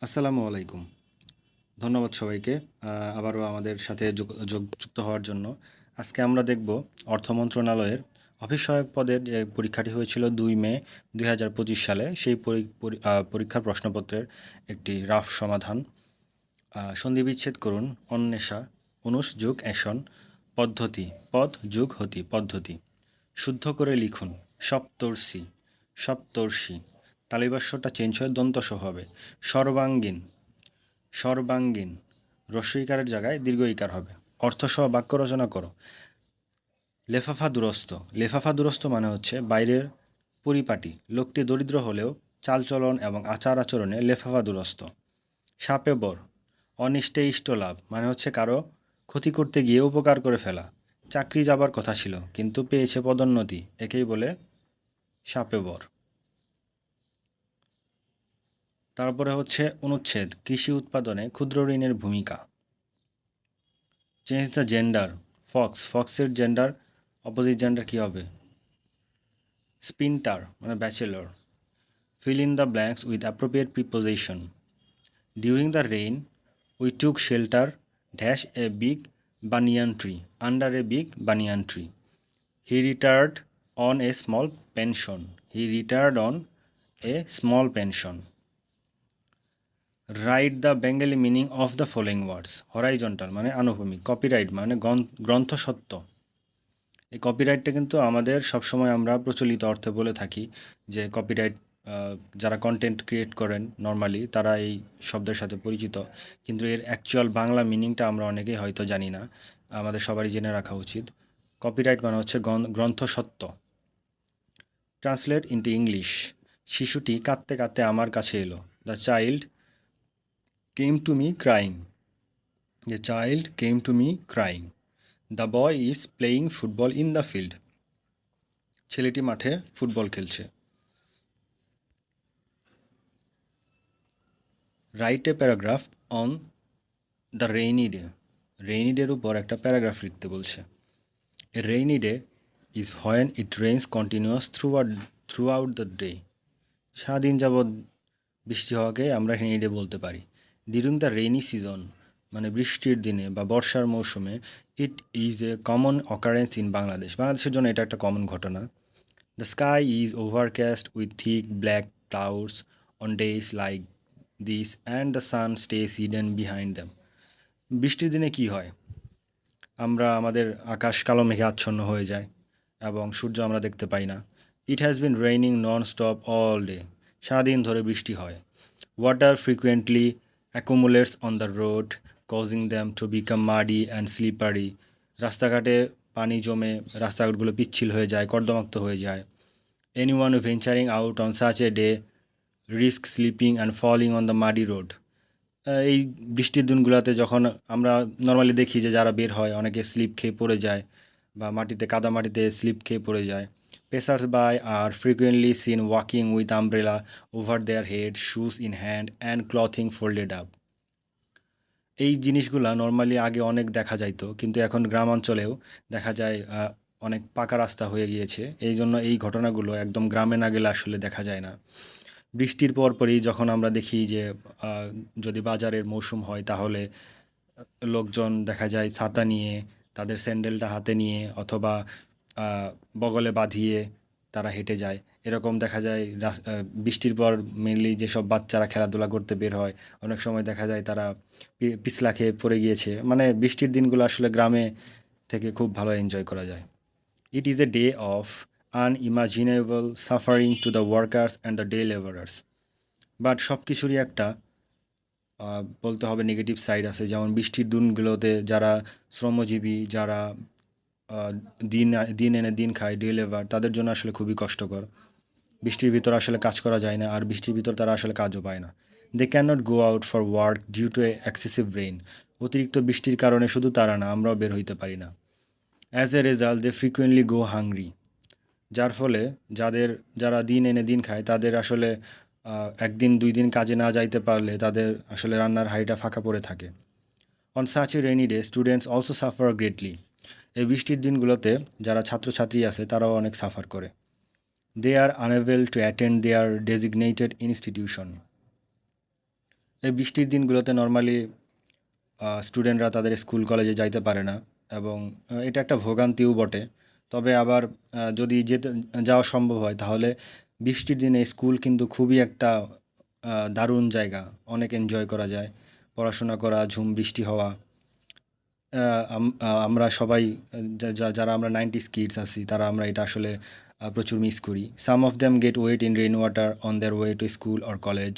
আসসালামু আলাইকুম। ধন্যবাদ সবাইকে আবারও আমাদের সাথে যুক্ত হওয়ার জন্য। আজকে আমরা দেখব অর্থ মন্ত্রণালয়ের অফিস সহায়ক পদের যে পরীক্ষাটি হয়েছিল দুই মে দুই হাজার পঁচিশ সালে। সেই পরি- পরি- পরীক্ষার প্রশ্নপত্রের একটি রাফ সমাধান। সন্ধি বিচ্ছেদ করুন। অন্বেষা, অনুষ যুগ এসন পদ্ধতি, পদ যুগ হতি, পদ্ধতি। শুদ্ধ করে লিখুন। সপ্তর্ষি সপ্তর্ষি। তালিবাস্যটা চেঞ্জ হয়ে দন্তস হবে। সর্বাঙ্গীন সর্বাঙ্গীন রস্বইকারের জায়গায় দীর্ঘইকার হবে। অর্থসহ বাক্য রচনা করো। লেফাফা দুরস্ত। লেফাফা দুরস্ত মানে হচ্ছে বাইরের পরিপাটি। লোকটি দরিদ্র হলেও চালচলন এবং আচার আচরণে লেফাফা দুরস্ত। সাপে বর। অনিষ্টে ইষ্ট লাভ মানে হচ্ছে কারও ক্ষতি করতে গিয়ে উপকার করে ফেলা। চাকরি যাবার কথা ছিল, কিন্তু পেয়েছে পদোন্নতি। একেই বলে সাপে বর। তারপরে হচ্ছে অনুচ্ছেদ, কৃষি উৎপাদনে ক্ষুদ্র ঋণের ভূমিকা। চেঞ্জ দ্য জেন্ডার ফক্স ফক্সের জেন্ডার অপোজিট জেন্ডার কী হবে? স্পিন্টার মানে bachelor fill in the blanks with appropriate preposition during the rain we took shelter dash a big banyan tree under a big banyan tree he retired on a small pension he retired on a small pension write the Bengali meaning of the following words horizontal মানে আনুভূমিক copyright মানে গ্রন্থ- সত্য এই কপিরাইটটা কিন্তু আমাদের সবসময় আমরা প্রচলিত অর্থে বলে থাকি যে কপিরাইট যারা কন্টেন্ট ক্রিয়েট করেন নর্মালি তারা এই শব্দের সাথে পরিচিত। কিন্তু এর অ্যাকচুয়াল বাংলা মিনিংটা আমরা অনেকেই হয়তো জানি না। আমাদের সবারই জেনে রাখা উচিত। কপিরাইট মানে হচ্ছে গ্রন- গ্রন্থ সত্য ট্রান্সলেট ইন্টু ইংলিশ শিশুটি কাঁদতে কাঁদতে আমার কাছে এলো। The child came to me crying the child came to me crying the boy is playing football in the field ছেলেটি মাঠে ফুটবল খেলছে। Write a paragraph on the rainy day rainy ডের উপর একটা প্যারাগ্রাফ লিখতে বলছে। A rainy day is when it rains continuous through throughout the day সারাদিন যাবৎ বৃষ্টি হওয়াকে আমরা রেইনি ডে বলতে পারি। ডিউরিং দ্য রেইনি সিজন মানে বৃষ্টির দিনে বা বর্ষার মৌসুমে it is a common occurrence in Bangladesh বাংলাদেশের জন্য এটা একটা কমন ঘটনা। The sky is overcast with thick black clouds on days like this and the sun stays hidden behind them বৃষ্টির দিনে কি হয়? আমরা আমাদের আকাশ কালো মেঘে আচ্ছন্ন হয়ে যায় এবং সূর্য আমরা দেখতে পাই না। It has been raining non stop all day সারাদিন ধরে বৃষ্টি হয়। Water frequently accumulates on the road causing them to become muddy and slippery রাস্তাঘাটে পানি জমে রাস্তাঘাটগুলো পিচ্ছিল হয়ে যায়, কর্দমাক্ত হয়ে যায়। Anyone venturing out on such a day risk slipping and falling on the muddy road এই বৃষ্টির দিনগুলোতে যখন আমরা নর্মালি দেখি যে যারা বের হয়, অনেকে স্লিপ খেয়ে পড়ে যায় বা মাটিতে, কাদা মাটিতে স্লিপ খেয়ে পড়ে যায়। By are frequently seen walking with umbrella over their head shoes in hand and clothing folded up এই জিনিসগুলা নর্মালি আগে অনেক দেখা যাইতো, কিন্তু এখন গ্রাম অঞ্চলেও দেখা যায় অনেক পাকা রাস্তা হয়ে গিয়েছে। এই জন্য এই ঘটনাগুলো একদম গ্রামে না গেলে আসলে দেখা যায় না। বৃষ্টির পরপরই যখন আমরা দেখি যে যদি বাজারের মৌসুম হয় তাহলে লোকজন দেখা যায় ছাতা নিয়ে, তাদের স্যান্ডেলটা হাতে নিয়ে, অথবা বগলে বাঁধিয়ে তারা হেঁটে যায়। এরকম দেখা যায় বৃষ্টির পর মেনলি যেসব বাচ্চারা খেলাধুলা করতে বের হয়, অনেক সময় দেখা যায় তারা পিছলা খেয়ে পড়ে গিয়েছে। মানে বৃষ্টির দিনগুলো আসলে গ্রামে থেকে খুব ভালো এনজয় করা যায়। It is a day of unimaginable suffering to the workers and the day labourers but সব কিছুরই একটা বলতে হবে নেগেটিভ সাইড আছে। যেমন বৃষ্টির দিনগুলোতে যারা শ্রমজীবী, যারা দিন দিন এনে দিন খায় ডে লেবার তাদের জন্য আসলে খুবই কষ্টকর। বৃষ্টির ভিতর আসলে কাজ করা যায় না, আর বৃষ্টির ভিতর তারা আসলে কাজও পায় না। They can not go out for work due to a excessive rain অতিরিক্ত বৃষ্টির কারণে শুধু তারা না, আমরাও বের হইতে পারি না। As a result they frequently go hungry যার ফলে যাদের, যারা দিন এনে দিন খায়, তাদের আসলে একদিন, দুই দিন কাজে না যাইতে পারলে তাদের আসলে রান্নার হাঁড়িটা ফাঁকা পড়ে থাকে। On such a rainy day students also suffer greatly এই বৃষ্টির দিনগুলোতে যারা ছাত্রছাত্রী আছে, তারাও অনেক সাফার করে। They are unable to attend their designated institution এই বৃষ্টির দিনগুলোতে নর্মালি স্টুডেন্টরা তাদের স্কুল কলেজে যাইতে পারে না এবং এটা একটা ভোগান্তিও বটে। তবে আবার যদি যেতে, যাওয়া সম্ভব হয়, তাহলে বৃষ্টির দিনে স্কুল কিন্তু খুবই একটা দারুণ জায়গা। অনেক এনজয় করা যায়। পড়াশোনা করা, ঝুম, বৃষ্টি হওয়া। আমরা সবাই যারা আমরা নাইনটিস কিডস আছি, তারা আমরা এটা আসলে প্রচুর মিস করি। Some of them get wet in rain water on their way to school or college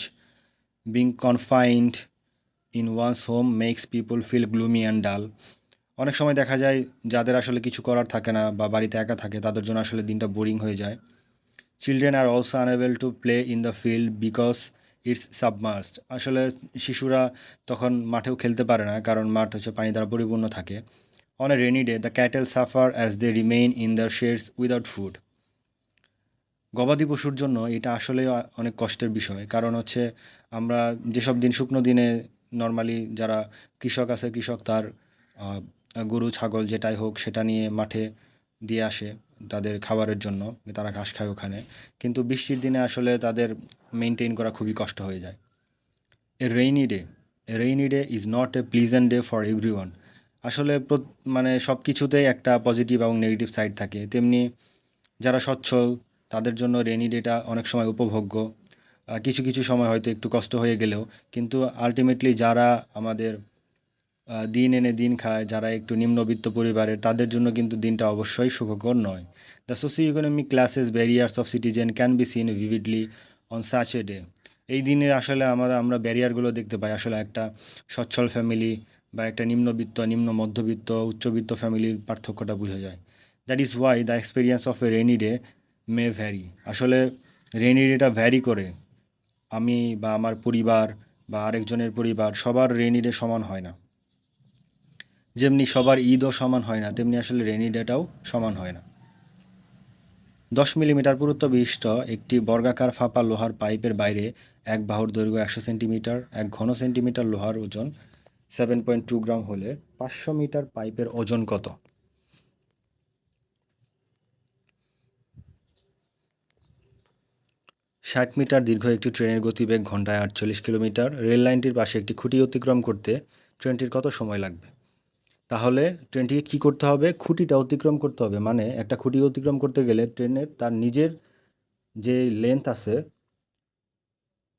being confined in one's home makes people feel gloomy and dull অনেক সময় দেখা যায়, যাদের আসলে কিছু করার থাকে না বা বাড়িতে একা থাকে, তাদের জন্য আসলে দিনটা বোরিং হয়ে যায়। Children are also unable to play in the field because it's submerged. আসলে শিশুরা তখন মাঠেও খেলতে পারে না, কারণ মাঠ হচ্ছে পানি দ্বারা পরিপূর্ণ থাকে। On a rainy day the cattle suffer as they remain in the sheds without food গবাদি পশুর জন্য এটা আসলে অনেক কষ্টের বিষয়। কারণ হচ্ছে আমরা যেসব দিন শুকনো দিনে নর্মালি যারা কৃষক আছে, কৃষক তার গরু, ছাগল যেটাই হোক সেটা নিয়ে মাঠে দিয়ে আসে। তাদের খাবারের জন্য, তারা ঘাস খায় ওখানে। কিন্তু বৃষ্টির দিনে আসলে তাদের মেনটেন করা খুবই কষ্ট হয়ে যায়। A rainy day a rainy day is not a pleasant day for every আসলে মানে সব কিছুতেই একটা পজিটিভ এবং নেগেটিভ সাইড থাকে। তেমনি যারা সচ্ছল, তাদের জন্য রেনি ডেটা অনেক সময় উপভোগ্য। কিছু কিছু সময় হয়তো একটু কষ্ট হয়ে গেলেও। কিন্তু আলটিমেটলি যারা আমাদের দিন এনে দিন খায়, যারা একটু নিম্নবিত্ত পরিবারের, তাদের জন্য কিন্তু দিনটা অবশ্যই সুখকর নয়। The socio economic classes barriers of citizen can be seen vividly on such a day এই দিনে আসলে আমরা আমরা ব্যারিয়ারগুলো দেখতে পাই। আসলে একটা সচ্ছল ফ্যামিলি বা একটা নিম্নবিত্ত, নিম্ন মধ্যবিত্ত, উচ্চবিত্ত ফ্যামিলির পার্থক্যটা বোঝা যায়। That is why the experience of a rainy day may vary আসলে রেনি ডেটা ভ্যারি করে। আমি বা আমার পরিবার বা আরেকজনের পরিবার সবার রেনি ডে সমান হয় না। যেমনি সবার ঈদও সমান হয় না, তেমনি আসলে রেনি ডেটাও সমান হয় না। দশ মিলিমিটার পুরুত্ব বিশিষ্ট একটি বর্গাকার ফাঁপা লোহার পাইপের বাইরে এক বাহুর দৈর্ঘ্য একশো সেন্টিমিটার, এক ঘন সেন্টিমিটার লোহার ওজন সেভেন পয়েন্ট টু গ্রাম হলে পাঁচশো মিটার পাইপের ওজন কত? ষাট মিটার দীর্ঘ একটি ট্রেনের গতিবেগ ঘন্টায় আটচল্লিশ কিলোমিটার, রেল লাইনটির পাশে একটি খুঁটি অতিক্রম করতে ট্রেনটির কত সময় লাগবে? তাহলে ট্রেনটিকে কী করতে হবে? খুঁটিটা অতিক্রম করতে হবে। মানে একটা খুঁটি অতিক্রম করতে গেলে ট্রেনের তার নিজের যে লেন্থ আছে,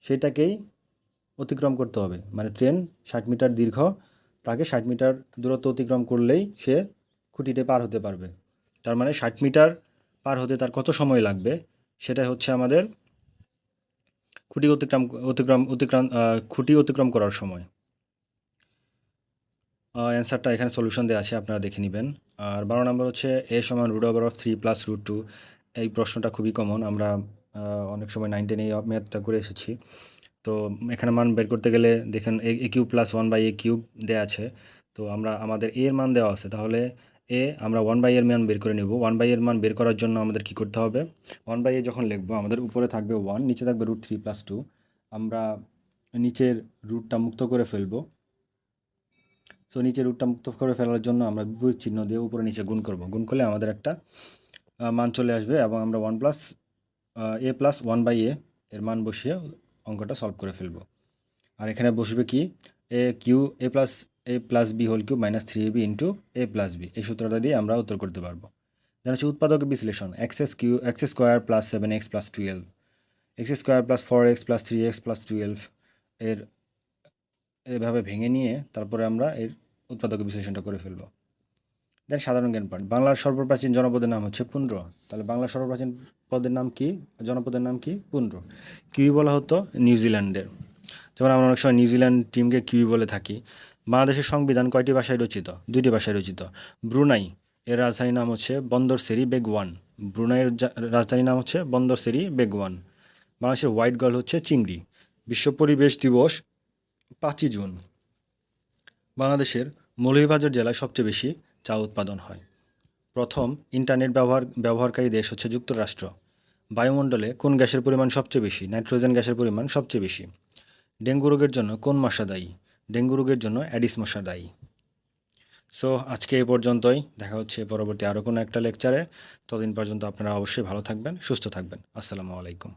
সেটাকেই অতিক্রম করতে হবে। মানে ট্রেন ষাট মিটার দীর্ঘ, তাকে ষাট মিটার দূরত্ব অতিক্রম করলেই সে খুঁটিতে পার হতে পারবে। তার মানে ষাট মিটার পার হতে তার কত সময় লাগবে? সেটাই হচ্ছে আমাদের খুঁটি অতিক্রম অতিক্রম অতিক্রম খুঁটি অতিক্রম করার সময়। অ্যান্সারটা এখানে সলিউশন দেওয়া আছে, আপনারা দেখে নেবেন। আর বারো নম্বর হচ্ছে এ সমান root over of three plus root two এই প্রশ্নটা খুবই কমন আমরা অনেক সময় নাইন এই ম্যাথটা করে এসেছি। তো এখানে মান বের করতে গেলে দেখেন A cube plus one by A cube দেওয়া আছে। তো আমরা, আমাদের এর মান দেওয়া আছে, তাহলে এ আমরা ওয়ান বাই এর মান বের করে নেব। ওয়ান বাই এর মান বের করার জন্য আমাদের কি করতে হবে? ওয়ান বাই এ যখন লিখব, আমাদের উপরে থাকবে ওয়ান নিচে থাকবে রুট থ্রি প্লাস টু আমরা নিচের রুটটা মুক্ত করে ফেলব। সো নিচে রুটটা মুক্ত করে ফেলার জন্য আমরা বিপরীত চিহ্ন দিয়ে উপরে নিচে গুণ করব। গুণ করলে আমাদের একটা মান চলে আসবে এবং আমরা one plus A plus one by A এর মান বসিয়ে অঙ্কটা সলভ করে ফেলব। আর এখানে বসবে কি? A cube A plus A plus B whole cube minus three A B into A plus B এই সূত্রটা দিয়ে আমরা উত্তর করতে পারব। যেন হচ্ছে উৎপাদক বিশ্লেষণ X S Q X square plus seven X plus twelve X square plus four X plus three X plus twelve এর এভাবে ভেঙে নিয়ে তারপরে আমরা এর উৎপাদক বিশ্লেষণটা করে ফেলব। দেন সাধারণ জ্ঞান পাঠ বাংলার সর্বপ্রাচীন জনপদের নাম হচ্ছে পুন্ড্র। তাহলে বাংলার সর্বপ্রাচীন পদের নাম কি? জনপদের নাম কি? পুন্ড্র। কিউই বলা হতো নিউজিল্যান্ডের। যেমন আমরা অনেক সময় নিউজিল্যান্ড টিমকে কিউই বলে থাকি। বাংলাদেশের সংবিধান কয়টি ভাষায় রচিত? দুইটি ভাষায় রচিত। ব্রুনাই, এর রাজধানীর নাম হচ্ছে বন্দর সেরি বেগওয়ান। ব্রুনাইয়ের রাজধানীর নাম হচ্ছে বন্দর সেরি বেগওয়ান। বাংলাদেশের হোয়াইট গার্ল হচ্ছে চিংড়ি। বিশ্ব পরিবেশ দিবস পাঁচই জুন। বাংলাদেশের মৌলভীবাজার জেলায় সবচেয়ে বেশি চা উৎপাদন হয়। প্রথম ইন্টারনেট ব্যবহার, ব্যবহারকারী দেশ হচ্ছে যুক্তরাষ্ট্র। বায়ুমণ্ডলে কোন গ্যাসের পরিমাণ সবচেয়ে বেশি? নাইট্রোজেন গ্যাসের পরিমাণ সবচেয়ে বেশি। ডেঙ্গু রোগের জন্য কোন মশা দায়ী? ডেঙ্গু রোগের জন্য অ্যাডিস মশা দায়ী। সো, আজকে এই পর্যন্তই। দেখা হচ্ছে পরবর্তী আরও কোনো একটা লেকচারে। ততদিন পর্যন্ত আপনারা অবশ্যই ভালো থাকবেন, সুস্থ থাকবেন। আসসালামু আলাইকুম।